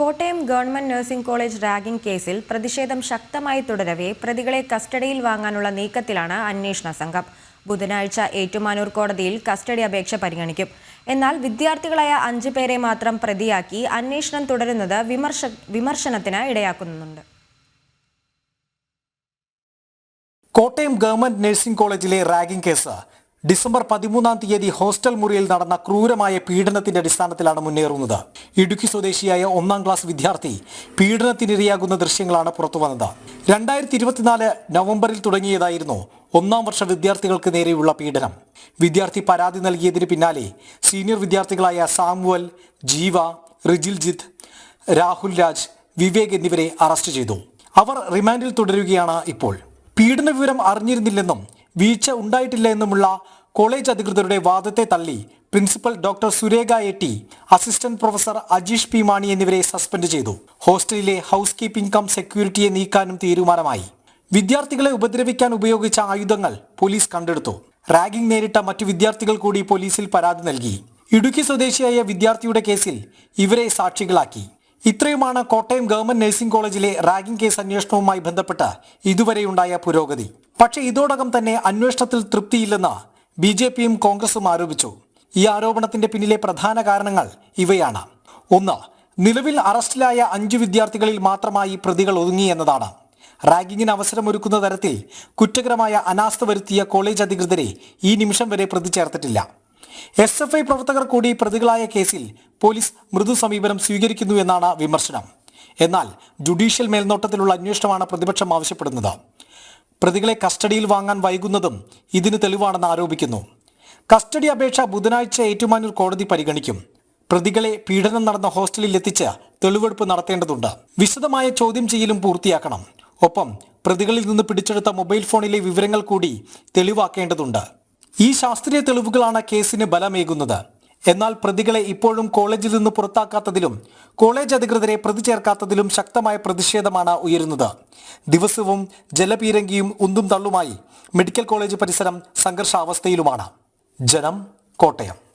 Kottayam government nursing college ragging കേസിൽ പ്രതിഷേധം ശക്തമായി തുടരവേ പ്രതികളെ കസ്റ്റഡിയിൽ വാങ്ങാനുള്ള നീക്കത്തിലാണ് അന്വേഷണ സംഘം. ബുധനാഴ്ച ഏറ്റുമാനൂർ കോടതിയിൽ കസ്റ്റഡി അപേക്ഷ പരിഗണിക്കും. എന്നാൽ വിദ്യാർത്ഥികളായ അഞ്ചു പേരെ മാത്രം പ്രതിയാക്കി അന്വേഷണം തുടരുന്നത് വിമർശ വിമർശനത്തിന് ഇടയാക്കുന്നുണ്ട്. കോട്ടയം ഗവൺമെന്റ് നഴ്സിംഗ് കോളേജിലെ റാഗിംഗ് കേസ് ഡിസംബർ പതിമൂന്നാം തീയതി ഹോസ്റ്റൽ മുറിയിൽ നടന്ന ക്രൂരമായ പീഡനത്തിന്റെ അടിസ്ഥാനത്തിലാണ് മുന്നേറുന്നത്. ഇടുക്കി സ്വദേശിയായ ഒന്നാം ക്ലാസ് വിദ്യാർത്ഥി പീഡനത്തിനിരയാകുന്ന ദൃശ്യങ്ങളാണ് പുറത്തുവന്നത് രണ്ടായിരത്തി ഇരുപത്തിനാല് നവംബറിൽ തുടങ്ങിയതായിരുന്നു ഒന്നാം വർഷ വിദ്യാർത്ഥികൾക്ക് നേരെയുള്ള പീഡനം. വിദ്യാർത്ഥി പരാതി നൽകിയതിന് പിന്നാലെ സീനിയർ വിദ്യാർത്ഥികളായ സാമുവൽ ജീവ റിജിൽജിത്ത് രാഹുൽ രാജ് വിവേക് എന്നിവരെ അറസ്റ്റ് ചെയ്തു. അവർ റിമാൻഡിൽ തുടരുകയാണ് ഇപ്പോൾ. പീഡന വിവരം അറിഞ്ഞിരുന്നില്ലെന്നും വീഴ്ച ഉണ്ടായിട്ടില്ല എന്നുമുള്ള കോളേജ് അധികൃതരുടെ വാദത്തെ തള്ളി principal doctor Surekha A T assistant professor Ajeesh P Mani എന്നിവരെ സസ്പെൻഡ് ചെയ്തു. ഹോസ്റ്റലിലെ ഹൗസ് കീപ്പിംഗ് കം സെക്യൂരിറ്റിയെ നീക്കാനും തീരുമാനമായി. വിദ്യാർത്ഥികളെ ഉപദ്രവിക്കാൻ ഉപയോഗിച്ച ആയുധങ്ങൾ പോലീസ് കണ്ടെടുത്തു. റാഗിംഗ് നേരിട്ട മറ്റു വിദ്യാർത്ഥികൾ കൂടി പോലീസിൽ പരാതി നൽകി. ഇടുക്കി സ്വദേശിയായ വിദ്യാർത്ഥിയുടെ കേസിൽ ഇവരെ സാക്ഷികളാക്കി. ഇത്രയുമാണ് കോട്ടയം ഗവൺമെന്റ് നഴ്സിംഗ് കോളേജിലെ റാഗിംഗ് കേസ് അന്വേഷണവുമായി ബന്ധപ്പെട്ട് ഇതുവരെയുണ്ടായ പുരോഗതി. പക്ഷേ ഇതോടകം തന്നെ അന്വേഷണത്തിൽ തൃപ്തിയില്ലെന്ന് ബി ജെ പിയും കോൺഗ്രസും ആരോപിച്ചു. ഈ ആരോപണത്തിന്റെ പിന്നിലെ പ്രധാന കാരണങ്ങൾ ഇവയാണ്. ഒന്ന് നിലവിൽ അറസ്റ്റിലായ അഞ്ചു വിദ്യാർത്ഥികളിൽ മാത്രമായി പ്രതികൾ ഒതുങ്ങി എന്നതാണ്. റാഗിങ്ങിന് അവസരമൊരുക്കുന്ന തരത്തിൽ കുറ്റകരമായ അനാസ്ഥ വരുത്തിയ കോളേജ് അധികൃതരെ ഈ നിമിഷം വരെ പ്രതി ചേർത്തിട്ടില്ല. എസ് എഫ് ഐ പ്രവർത്തകർ കൂടി പ്രതികളായ കേസിൽ പോലീസ് മൃദു സമീപനം സ്വീകരിക്കുന്നു എന്നാണ് വിമർശനം. എന്നാൽ ജുഡീഷ്യൽ മേൽനോട്ടത്തിലുള്ള അന്വേഷണമാണ് പ്രതിപക്ഷം ആവശ്യപ്പെടുന്നത്. പ്രതികളെ കസ്റ്റഡിയിൽ വാങ്ങാൻ വൈകുന്നതും ഇതിന് തെളിവാണെന്ന് ആരോപിക്കുന്നു. കസ്റ്റഡി അപേക്ഷ ബുധനാഴ്ച ഏറ്റുമാനൂർ കോടതി പരിഗണിക്കും. പ്രതികളെ പീഡനം നടന്ന ഹോസ്റ്റലിൽ എത്തിച്ച് തെളിവെടുപ്പ് നടത്തേണ്ടതുണ്ട്. വിശദമായ ചോദ്യം ചെയ്യലും പൂർത്തിയാക്കണം. ഒപ്പം പ്രതികളിൽ നിന്ന് പിടിച്ചെടുത്ത മൊബൈൽ ഫോണിലെ വിവരങ്ങൾ കൂടി തെളിവാക്കേണ്ടതുണ്ട്. ഈ ശാസ്ത്രീയ തെളിവുകളാണ് കേസിന് ബലമേകുന്നത്. എന്നാൽ പ്രതികളെ ഇപ്പോഴും കോളേജിൽ നിന്ന് പുറത്താക്കാത്തതിലും കോളേജ് അധികൃതരെ പ്രതി ചേർക്കാത്തതിലും ശക്തമായ പ്രതിഷേധമാണ് ഉയരുന്നത്. ദിവസവും ജലപീരങ്കിയും ഉന്തും തള്ളുമായി മെഡിക്കൽ കോളേജ് പരിസരം സംഘർഷാവസ്ഥയിലുമാണ്. ജനം കോട്ടയം.